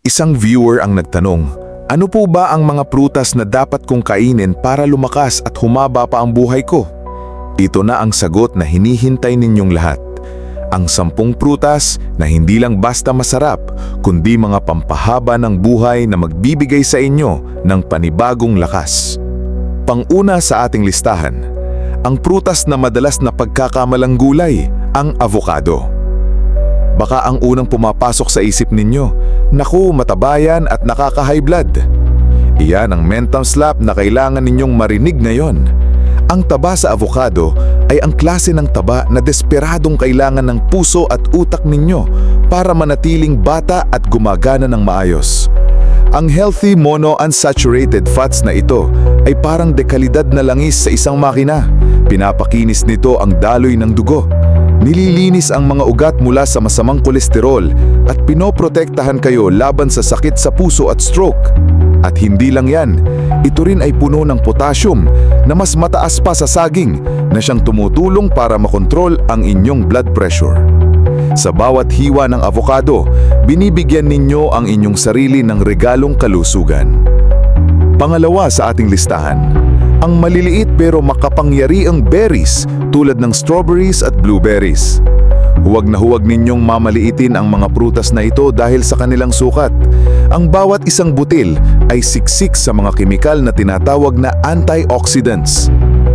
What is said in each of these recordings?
Isang viewer ang nagtanong, ano po ba ang mga prutas na dapat kong kainin para lumakas at humaba pa ang buhay ko? Ito na ang sagot na hinihintay ninyong lahat. Ang sampung prutas na hindi lang basta masarap, kundi mga pampahaba ng buhay na magbibigay sa inyo ng panibagong lakas. Panguna sa ating listahan, ang prutas na madalas na pagkakamalang gulay, ang avocado. Baka ang unang pumapasok sa isip ninyo, naku matabayan at nakaka-high blood. Iyan ang mental slap na kailangan ninyong marinig ngayon. Ang taba sa avocado ay ang klase ng taba na desperadong kailangan ng puso at utak ninyo para manatiling bata at gumagana ng maayos. Ang healthy monounsaturated fats na ito ay parang dekalidad na langis sa isang makina. Pinapakinis nito ang daloy ng dugo. Nililinis ang mga ugat mula sa masamang kolesterol at pinoprotektahan kayo laban sa sakit sa puso at stroke. At hindi lang yan, ito rin ay puno ng potassium na mas mataas pa sa saging na siyang tumutulong para makontrol ang inyong blood pressure. Sa bawat hiwa ng avocado, binibigyan ninyo ang inyong sarili ng regalong kalusugan. Pangalawa sa ating listahan, ang maliliit pero makapangyariang berries tulad ng strawberries at blueberries. Huwag na huwag ninyong mamaliitin ang mga prutas na ito dahil sa kanilang sukat. Ang bawat isang butil ay siksik sa mga kemikal na tinatawag na antioxidants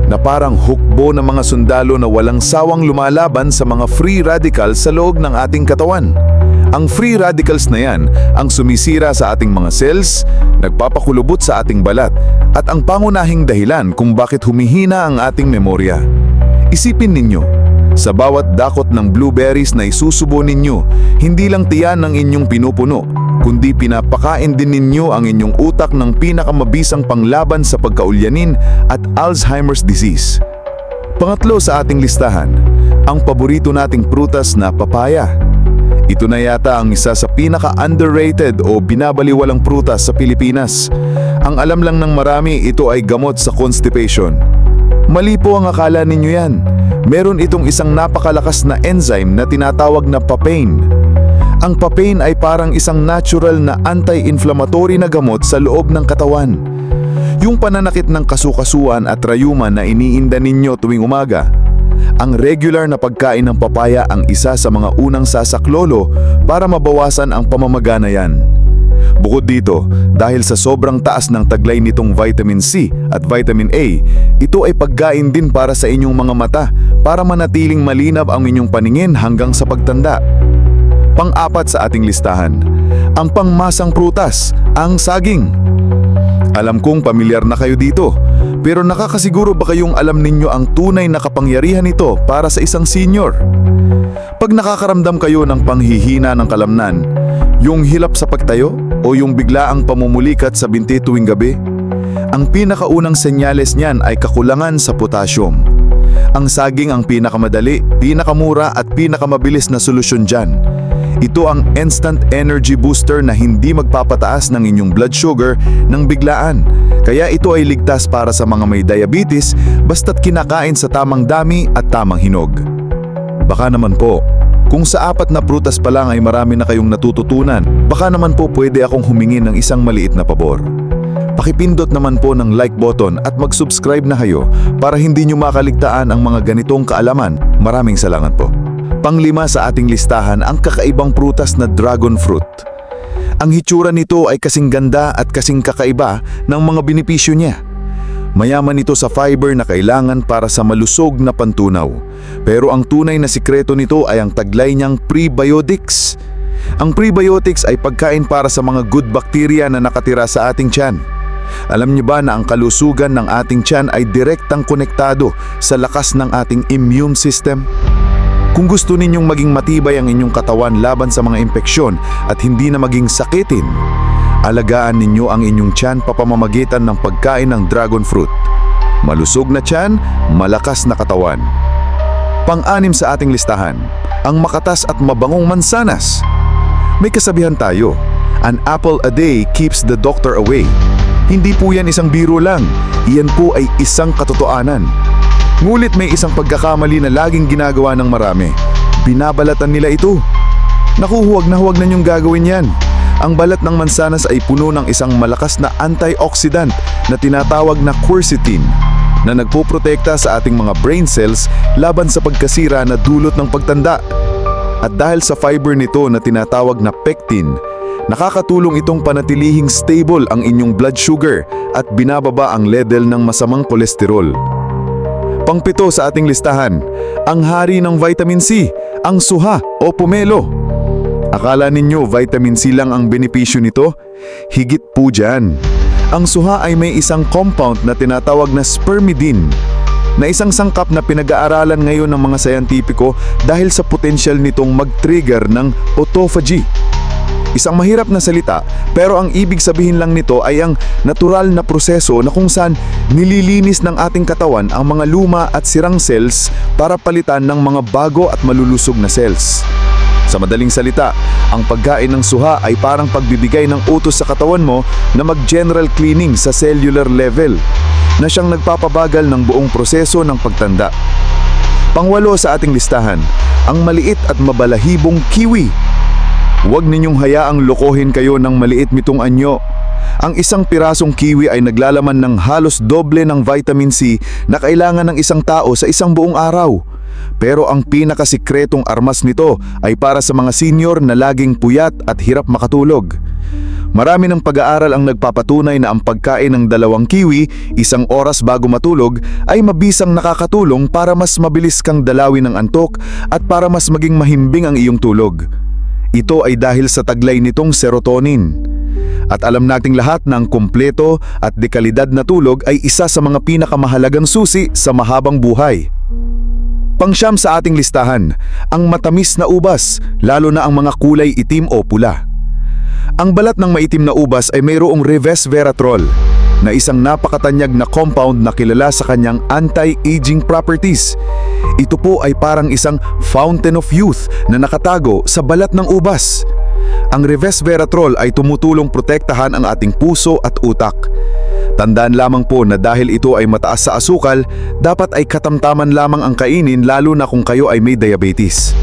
na parang hukbo ng mga sundalo na walang sawang lumalaban sa mga free radicals sa loob ng ating katawan. Ang free radicals na yan ang sumisira sa ating mga cells, nagpapakulubot sa ating balat, at ang pangunahing dahilan kung bakit humihina ang ating memorya. Isipin ninyo, sa bawat dakot ng blueberries na isusubo ninyo, hindi lang tiyan ang inyong pinupuno, kundi pinapakain din ninyo ang inyong utak ng pinakamabisang panglaban sa pagkaulyanin at Alzheimer's disease. Pangatlo sa ating listahan, ang paborito nating prutas na papaya. Ito na yata ang isa sa pinaka-underrated o binabaliwalang prutas sa Pilipinas. Ang alam lang ng marami, ito ay gamot sa constipation. Mali po ang akala ninyo yan. Meron itong isang napakalakas na enzyme na tinatawag na papain. Ang papain ay parang isang natural na anti-inflammatory na gamot sa loob ng katawan. Yung pananakit ng kasukasuan at rayuman na iniinda ninyo tuwing umaga, ang regular na pagkain ng papaya ang isa sa mga unang sasaklolo para mabawasan ang pamamagana yan. Bukod dito, dahil sa sobrang taas ng taglay nitong vitamin C at vitamin A, ito ay pagkain din para sa inyong mga mata para manatiling malinab ang inyong paningin hanggang sa pagtanda. Pang-apat sa ating listahan, ang pangmasang prutas, ang saging. Alam kong pamilyar na kayo dito, pero nakakasiguro ba kayong alam ninyo ang tunay na kapangyarihan nito para sa isang senior? Pag nakakaramdam kayo ng panghihina ng kalamnan, yung hilap sa pagtayo o yung biglaang pamumulikat sa binti tuwing gabi, ang pinakaunang senyales niyan ay kakulangan sa potassium. Ang saging ang pinakamadali, pinakamura at pinakamabilis na solusyon dyan. Ito ang instant energy booster na hindi magpapataas ng inyong blood sugar ng biglaan. Kaya ito ay ligtas para sa mga may diabetes basta't kinakain sa tamang dami at tamang hinog. Baka naman po, kung sa apat na prutas pa lang ay marami na kayong natututunan, baka naman po pwede akong humingi ng isang maliit na pabor. Pakipindot naman po ng like button at mag-subscribe na kayo para hindi nyo makaligtaan ang mga ganitong kaalaman. Maraming salamat po. Panglima sa ating listahan ang kakaibang prutas na dragon fruit. Ang hitsura nito ay kasing ganda at kasing kakaiba ng mga benepisyo niya. Mayaman ito sa fiber na kailangan para sa malusog na pantunaw. Pero ang tunay na sikreto nito ay ang taglay niyang prebiotics. Ang prebiotics ay pagkain para sa mga good bacteria na nakatira sa ating tiyan. Alam niyo ba na ang kalusugan ng ating tiyan ay direktang konektado sa lakas ng ating immune system? Kung gusto ninyong maging matibay ang inyong katawan laban sa mga impeksyon at hindi na maging sakitin, alagaan ninyo ang inyong tiyan papamamagitan ng pagkain ng dragon fruit. Malusog na tiyan, malakas na katawan. Pang-anim sa ating listahan, ang makatas at mabangong mansanas. May kasabihan tayo, an apple a day keeps the doctor away. Hindi po yan isang biro lang, iyan po ay isang katotoanan. Ngulit may isang pagkakamali na laging ginagawa ng marami. Binabalatan nila ito. Naku, huwag na huwag na niyong gagawin yan. Ang balat ng mansanas ay puno ng isang malakas na antioxidant na tinatawag na quercetin na nagpoprotekta sa ating mga brain cells laban sa pagkasira na dulot ng pagtanda. At dahil sa fiber nito na tinatawag na pectin, nakakatulong itong panatilihing stable ang inyong blood sugar at binababa ang level ng masamang kolesterol. Pangpito sa ating listahan, ang hari ng vitamin C, ang suha o pomelo. Akala ninyo vitamin C lang ang benepisyo nito? Higit po dyan. Ang suha ay may isang compound na tinatawag na spermidine na isang sangkap na pinag-aaralan ngayon ng mga sayantipiko dahil sa potensyal nitong mag-trigger ng autophagy. Isang mahirap na salita pero ang ibig sabihin lang nito ay ang natural na proseso na kung saan nililinis ng ating katawan ang mga luma at sirang cells para palitan ng mga bago at malulusog na cells. Sa madaling salita, ang pagkain ng suha ay parang pagbibigay ng utos sa katawan mo na mag-general cleaning sa cellular level na siyang nagpapabagal ng buong proseso ng pagtanda. Pangwalo sa ating listahan, ang maliit at mabalahibong kiwi. Huwag ninyong hayaang lokohin kayo ng maliit mitong anyo. Ang isang pirasong kiwi ay naglalaman ng halos doble ng vitamin C na kailangan ng isang tao sa isang buong araw. Pero ang pinakasikretong armas nito ay para sa mga senior na laging puyat at hirap makatulog. Marami ng pag-aaral ang nagpapatunay na ang pagkain ng dalawang kiwi isang oras bago matulog ay mabisang nakakatulong para mas mabilis kang dalawin ng antok at para mas maging mahimbing ang iyong tulog. Ito ay dahil sa taglay nitong serotonin. At alam nating lahat ang kumpleto at dekalidad na tulog ay isa sa mga pinakamahalagang susi sa mahabang buhay. Pangsyam sa ating listahan, ang matamis na ubas, lalo na ang mga kulay itim o pula. Ang balat ng maitim na ubas ay mayroong resveratrol na isang napakatanyag na compound na kilala sa kanyang anti-aging properties. Ito po ay parang isang fountain of youth na nakatago sa balat ng ubas. Ang resveratrol ay tumutulong protektahan ang ating puso at utak. Tandaan lamang po na dahil ito ay mataas sa asukal, dapat ay katamtaman lamang ang kainin lalo na kung kayo ay may diabetes.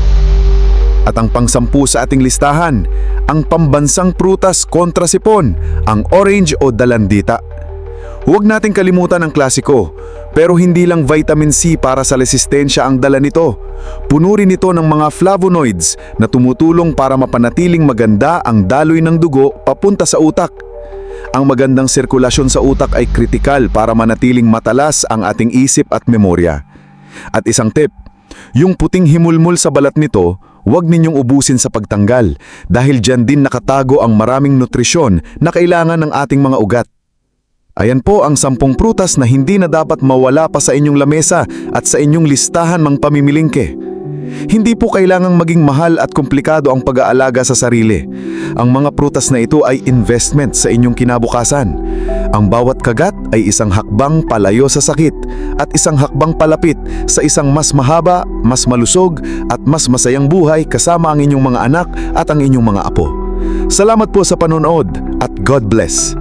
At ang pangsampu sa ating listahan, ang pambansang prutas kontra sipon, ang orange o dalandita. Huwag nating kalimutan ang klasiko, pero hindi lang vitamin C para sa resistensya ang dala nito. Puno rin ito ng mga flavonoids na tumutulong para mapanatiling maganda ang daloy ng dugo papunta sa utak. Ang magandang sirkulasyon sa utak ay kritikal para manatiling matalas ang ating isip at memorya. At isang tip, yung puting himulmul sa balat nito, huwag ninyong ubusin sa pagtanggal dahil dyan din nakatago ang maraming nutrisyon na kailangan ng ating mga ugat. Ayan po ang sampung prutas na hindi na dapat mawala pa sa inyong lamesa at sa inyong listahan ng pamimilingke. Hindi po kailangang maging mahal at komplikado ang pag-aalaga sa sarili. Ang mga prutas na ito ay investment sa inyong kinabukasan. Ang bawat kagat ay isang hakbang palayo sa sakit at isang hakbang palapit sa isang mas mahaba, mas malusog at mas masayang buhay kasama ang inyong mga anak at ang inyong mga apo. Salamat po sa panonood at God bless.